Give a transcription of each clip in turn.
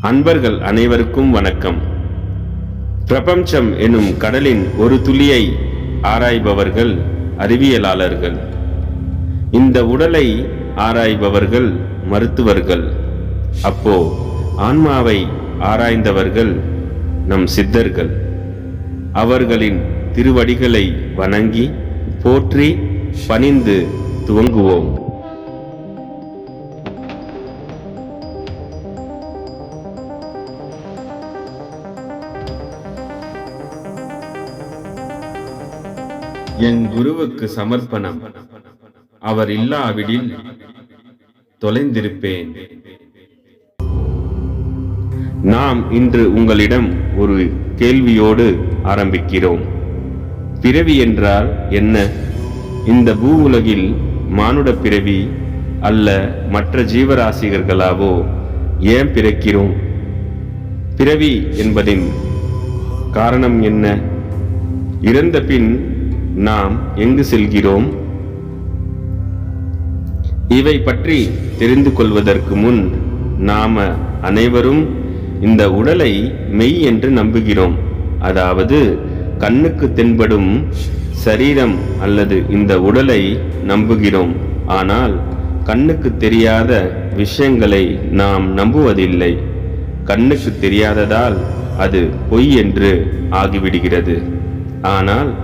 அன்பர்கள் அனைவருக்கும் வணக்கம். பிரபஞ்சம் எனும் கடலின் ஒரு துளியை ஆராய்பவர்கள் அறிவியலாளர்கள். இந்த உடலை ஆராய்பவர்கள் மருத்துவர்கள். அப்போ ஆன்மாவை ஆராய்ந்தவர்கள் நம் சித்தர்கள். அவர்களின் திருவடிகளை வணங்கி போற்றி பணிந்து துவங்குவோம். என் குருவுக்கு சமர்ப்பணம். அவர் இல்லாவிடில் தொலைந்திருப்பேன். நாம் இன்று உங்களிடம் ஒரு கேள்வியோடு ஆரம்பிக்கிறோம். பிறவி என்றால் என்ன? இந்த பூ உலகில் மானுட பிறவி அல்ல மற்ற ஜீவராசிகர்களாவோ ஏன் பிறக்கிறோம்? பிறவி என்பதின் காரணம் என்ன? இறந்த பின் நாம் எங்கு செல்கிறோம்? இவை பற்றி தெரிந்து கொள்வதற்கு முன் நாம அனைவரும் இந்த உடலை மெய் என்று நம்புகிறோம். அதாவது கண்ணுக்கு தென்படும் சரீரம் அல்லது இந்த உடலை நம்புகிறோம். ஆனால் கண்ணுக்கு தெரியாத விஷயங்களை நாம் நம்புவதில்லை. கண்ணுக்கு தெரியாததால் அது பொய் என்று ஆகிவிடுகிறது. ஆனால்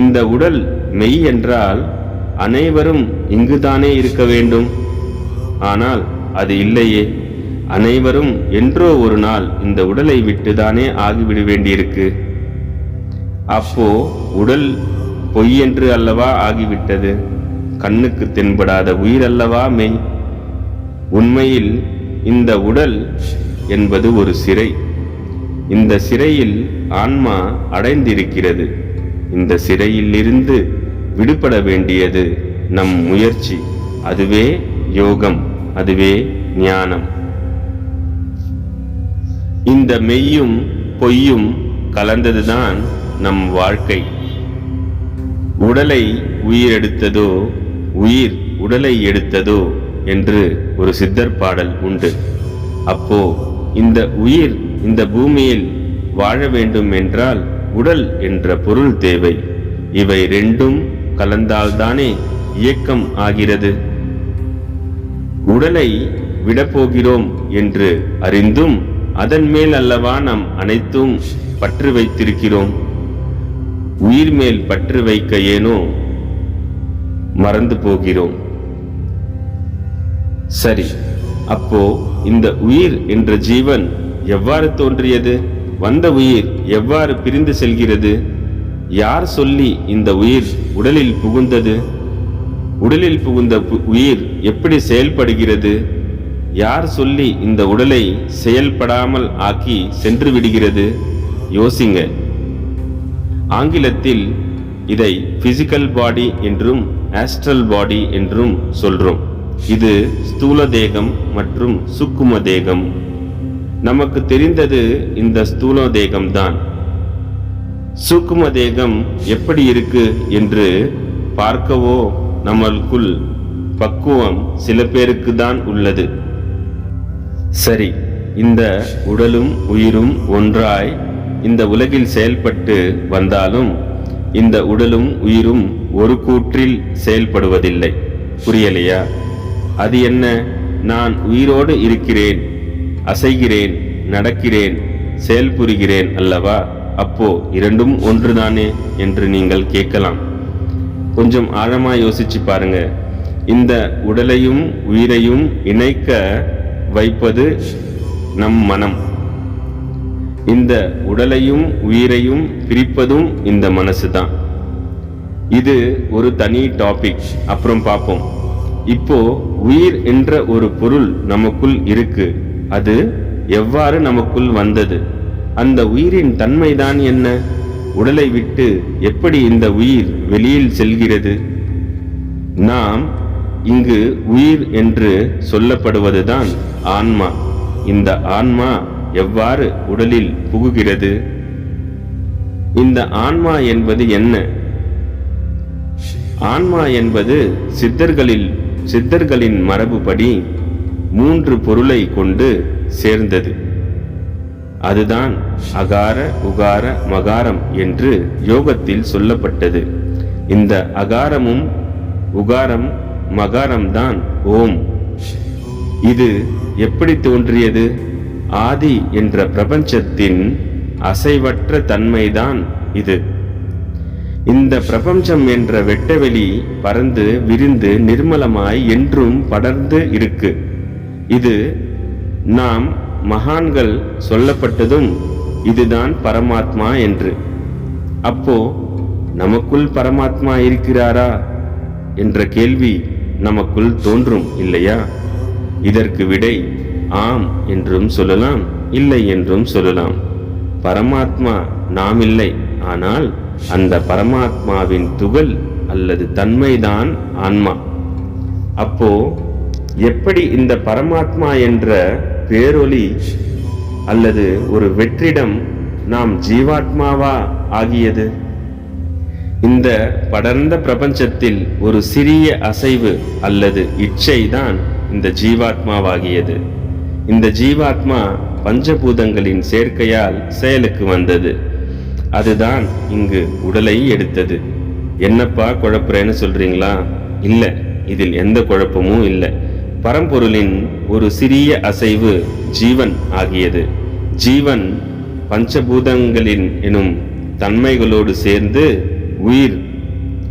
இந்த உடல் மெய் என்றால் அனைவரும் இங்குதானே இருக்க வேண்டும். ஆனால் அது இல்லையே. அனைவரும் என்றோ ஒரு நாள் இந்த உடலை விட்டுதானே ஆகிவிட வேண்டியிருக்கு. அப்போ உடல் பொய் என்று அல்லவா ஆகிவிட்டது? கண்ணுக்கு தென்படாத உயிர் அல்லவா மெய்? உண்மையில் இந்த உடல் என்பது ஒரு சிறை. இந்த சிறையில் ஆன்மா அடைந்திருக்கிறது. இந்த சிறையிலிருந்து விடுபட வேண்டியது நம் முயற்சி. அதுவே யோகம் அதுவே ஞானம். இந்த மெய்யும் பொய்யும் கலந்ததுதான் நம் வாழ்க்கை. உடலை உயிர் எடுத்ததோ உயிர் உடலை எடுத்ததோ என்று ஒரு சித்தர் பாடல் உண்டு. அப்போ இந்த உயிர் இந்த பூமியில் வாழ வேண்டும் என்றால் உடல் என்ற பொருள் தேவை. இவை ரெண்டும் கலந்தால்தானே இயக்கம் ஆகிறது. உடலை விடப்போகிறோம் என்று அறிந்தும் அதன் மேல் அல்லவா நாம் அனைத்தும் பற்று வைத்திருக்கிறோம். உயிர் மேல் பற்று வைக்க ஏனோ மறந்து போகிறோம். சரி அப்போ இந்த உயிர் என்ற ஜீவன் எவ்வாறு தோன்றியது? வந்த உயிர் எவ்வாறு பிரிந்து செல்கிறது? யார் சொல்லி இந்த உயிர் உடலில் புகுந்தது? உடலில் புகுந்த பு- உயிர் எப்படி செயல்படுகிறது? யார் சொல்லி இந்த உடலை செயல்படாமல் ஆக்கி சென்று விடுகிறது? யோசிங்க. ஆங்கிலத்தில் இதை பிசிக்கல் பாடி என்றும் ஆஸ்ட்ரல் பாடி என்றும் சொல்றோம். இது ஸ்தூல தேகம் மற்றும் சுக்கும தேகம் நமக்கு தெரிந்தது இந்த ஸ்தூல தேகம்தான் சூக்கும தேகம் எப்படி இருக்கு என்று பார்க்கவோ நம்மளுக்குள் பக்குவம் சில பேருக்கு தான் உள்ளது. சரி இந்த உடலும் உயிரும் ஒன்றாய் இந்த உலகில் செயல்பட்டு வந்தாலும் இந்த உடலும் உயிரும் ஒரு கூற்றில் செயல்படுவதில்லை. புரியலையா? அது என்ன? நான் உயிரோடு இருக்கிறேன். அசைகிறேன் நடக்கிறேன் செயல்புரிகிறேன் அல்லவா? அப்போ இரண்டும் ஒன்றுதானே என்று நீங்கள் கேட்கலாம். கொஞ்சம் ஆழமாக யோசிச்சு பாருங்க. இந்த உடலையும் உயிரையும் இணைக்க வைப்பது நம் மனம். இந்த உடலையும் உயிரையும் பிரிப்பதும் இந்த மனசு தான் இது ஒரு தனி டாபிக் அப்புறம் பார்ப்போம். இப்போ உயிர் என்ற ஒரு பொருள் நமக்குள் இருக்கு. அது எவ்வாறு நமக்குள் வந்தது? அந்த உயிரின் தன்மைதான் என்ன? உடலை விட்டு எப்படி இந்த உயிர் வெளியில் செல்கிறது? நாம் இங்கு உயிர் என்று சொல்லப்படுவதுதான் ஆன்மா. இந்த ஆன்மா எவ்வாறு உடலில் புகுகிறது? இந்த ஆன்மா என்பது என்ன? ஆன்மா என்பது சித்தர்களில் சித்தர்களின் மரபுபடி மூன்று பொருளை கொண்டு சேர்ந்தது. அதுதான் அகார உகார மகாரம் என்று யோகத்தில் சொல்லப்பட்டது. இந்த அகாரமும் உகாரம் மகாரம்தான் ஓம். இது எப்படி தோன்றியது? ஆதி என்ற பிரபஞ்சத்தின் அசைவற்ற தன்மைதான் இது. இந்த பிரபஞ்சம் என்ற வெட்டவெளி பறந்து விரிந்து நிர்மலமாய் என்றும் படர்ந்து இருக்கு. இது நாம் மகான்கள் சொல்லப்பட்டதும் இதுதான் பரமாத்மா என்று. அப்போ நமக்குள் பரமாத்மா இருக்கிறாரா என்ற கேள்வி நமக்குள் தோன்றும் இல்லையா? இதற்கு விடை ஆம் என்றும் சொல்லலாம் இல்லை என்றும் சொல்லலாம். பரமாத்மா நாம் இல்லை ஆனால் அந்த பரமாத்மாவின் துகள் அல்லது தன்மைதான் ஆன்மா. அப்போ எப்படி இந்த பரமாத்மா என்ற பேரொளி அல்லது ஒரு வெற்றிடம் நாம் ஜீவாத்மாவா ஆகியது? இந்த படர்ந்த பிரபஞ்சத்தில் ஒரு சிறிய அசைவு அல்லது இச்சை தான் இந்த ஜீவாத்மாவாகியது. இந்த ஜீவாத்மா பஞ்சபூதங்களின் சேர்க்கையால் செயலுக்கு வந்தது. அதுதான் இங்கு உடலை எடுத்தது. என்னப்பா குழப்புறேன்னு சொல்றீங்களா? இல்லை இதில் எந்த குழப்பமும் இல்லை. பரம்பொருளின் ஒரு சிறிய அசைவு ஜீவன் ஆகியது. ஜீவன் பஞ்சபூதங்களின் எனும் தன்மைகளோடு சேர்ந்து உயிர்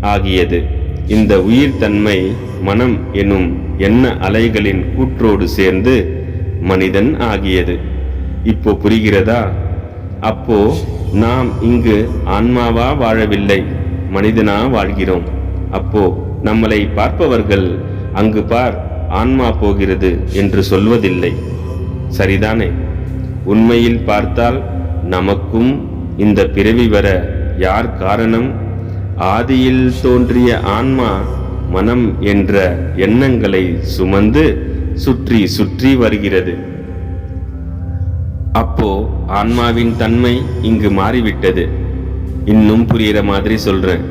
ஆகியது. இந்த உயிர் தன்மை மனம் எனும் எண்ண அலைகளின் கூற்றோடு சேர்ந்து மனிதன் ஆகியது. இப்போ புரிகிறதா? அப்போ நாம் இங்கு ஆன்மாவா வாழவில்லை மனிதனா வாழ்கிறோம். அப்போ நம்மளை பார்ப்பவர்கள் அங்கு பார் ஆன்மா போகிறது என்று சொல்வதில்லை. சரிதானே? உண்மையில் பார்த்தால் நமக்கும் இந்த பிறவி வர யார் காரணம்? ஆதியில் தோன்றிய ஆன்மா மனம் என்ற எண்ணங்களை சுமந்து சுற்றி சுற்றி வருகிறது. அப்போ ஆன்மாவின் தன்மை இங்கு மாறிவிட்டது. இன்னும் புரிகிற மாதிரி சொல்றேன்.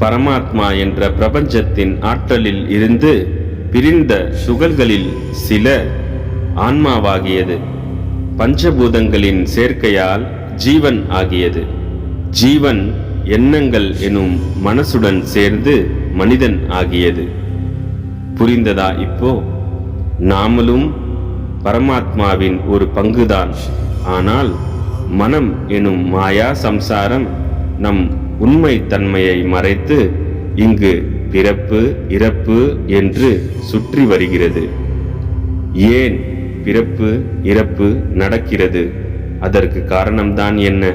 பரமாத்மா என்ற பிரபஞ்சத்தின் ஆற்றலில் இருந்து பிரிந்த சுகல்களில் சில ஆன்மாவாகியது. பஞ்சபூதங்களின் சேர்க்கையால் ஜீவன் ஆகியது. ஜீவன் எண்ணங்கள் எனும் மனசுடன் சேர்ந்து மனிதன் ஆகியது. புரிந்ததா இப்போ? நாமளும் பரமாத்மாவின் ஒரு பங்குதான். ஆனால் மனம் எனும் மாயா சம்சாரம் நம் உண்மை தன்மையை மறைத்து இங்கு பிறப்பு இறப்பு என்று சுற்றி வருகிறது. ஏன் பிறப்பு இறப்பு நடக்கிறது? அதற்கு காரணம்தான் என்ன?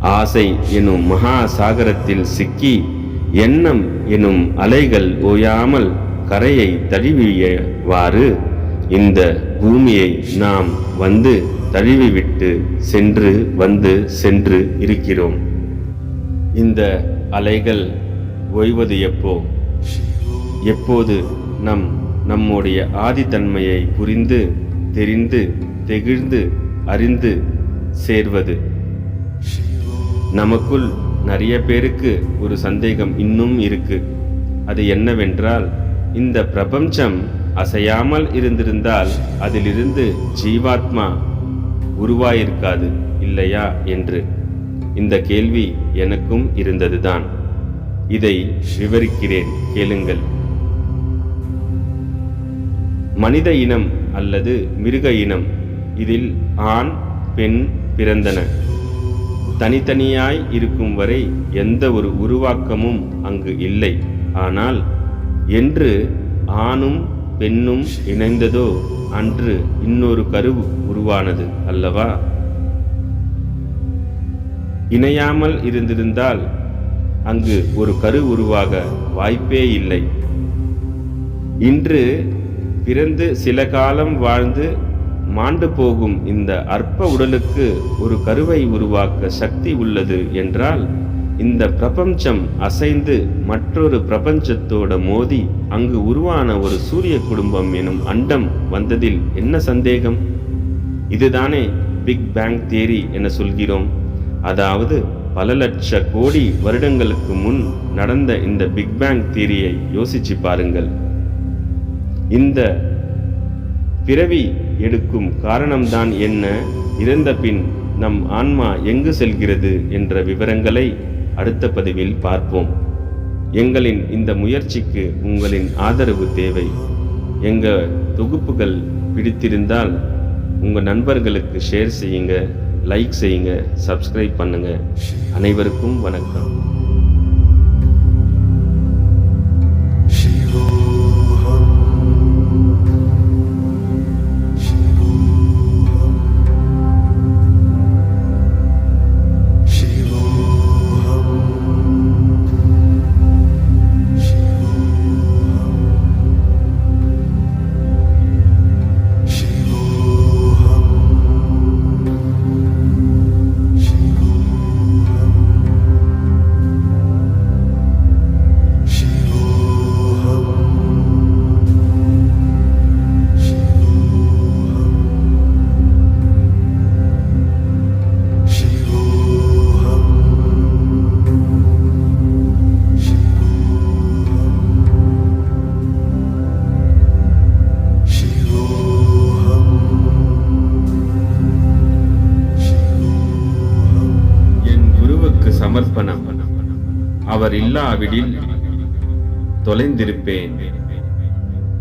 ஆசை எனும் மகா சாகரத்தில் சிக்கி எண்ணம் எனும் அலைகள் ஓயாமல் கரையை தழுவியவாறு இந்த பூமியை நாம் வந்து தழுவிவிட்டு சென்று வந்து சென்று இருக்கிறோம். இந்த அலைகள் ஓய்வது எப்போ? எப்போது நம் நம்முடைய ஆதித்தன்மையை புரிந்து தெரிந்து தெகிழ்ந்து அறிந்து சேர்வது? நமக்குள் நிறைய பேருக்கு ஒரு சந்தேகம் இன்னும் இருக்கு. அது என்னவென்றால் இந்த பிரபஞ்சம் அசையாமல் இருந்திருந்தால் அதிலிருந்து ஜீவாத்மா உருவாயிருக்காது இல்லையா என்று. இந்த கேள்வி எனக்கும் இருந்ததுதான். இதை விவரிக்கிறேன் கேளுங்கள். மனித இனம் அல்லது மிருக இனம் இதில் ஆண் பெண் பிறந்தன. தனித்தனியாய் இருக்கும் வரை எந்த ஒரு உருவாக்கமும் அங்கு இல்லை. ஆனால் என்று ஆணும் பெண்ணும் இணைந்ததோ அன்று இன்னொரு கருவு உருவானது அல்லவா? இணையாமல் இருந்திருந்தால் அங்கு ஒரு கரு உருவாக வாய்ப்பே இல்லை. இன்று பிறந்து சில காலம் வாழ்ந்து மாண்டு போகும் இந்த அற்ப உடலுக்கு ஒரு கருவை உருவாக்க சக்தி உள்ளது என்றால் இந்த பிரபஞ்சம் அசைந்து மற்றொரு பிரபஞ்சத்தோட மோதி அங்கு உருவான ஒரு சூரிய குடும்பம் எனும் அண்டம் வந்ததில் என்ன சந்தேகம்? இதுதானே பிக் பேங் தேரி என சொல்கிறோம். அதாவது பல லட்ச கோடி வருடங்களுக்கு முன் நடந்த இந்த பிக் பேங் தியரியை யோசிச்சு பாருங்கள். இந்த பிறவி எடுக்கும் காரணம்தான் என்ன? இறந்த பின் நம் ஆன்மா எங்கு செல்கிறது என்ற விவரங்களை அடுத்த பதிவில் பார்ப்போம். எங்களின் இந்த முயற்சிக்கு உங்களின் ஆதரவு தேவை. எங்கள் தொகுப்புகள் பிடித்திருந்தால் உங்கள் நண்பர்களுக்கு ஷேர் செய்யுங்க. லைக் செய்யுங்க சப்ஸ்கிரைப் பண்ணுங்கள் அனைவருக்கும் வணக்கம். அவர் இல்லாவிடில் தொலைந்திருப்பேன்.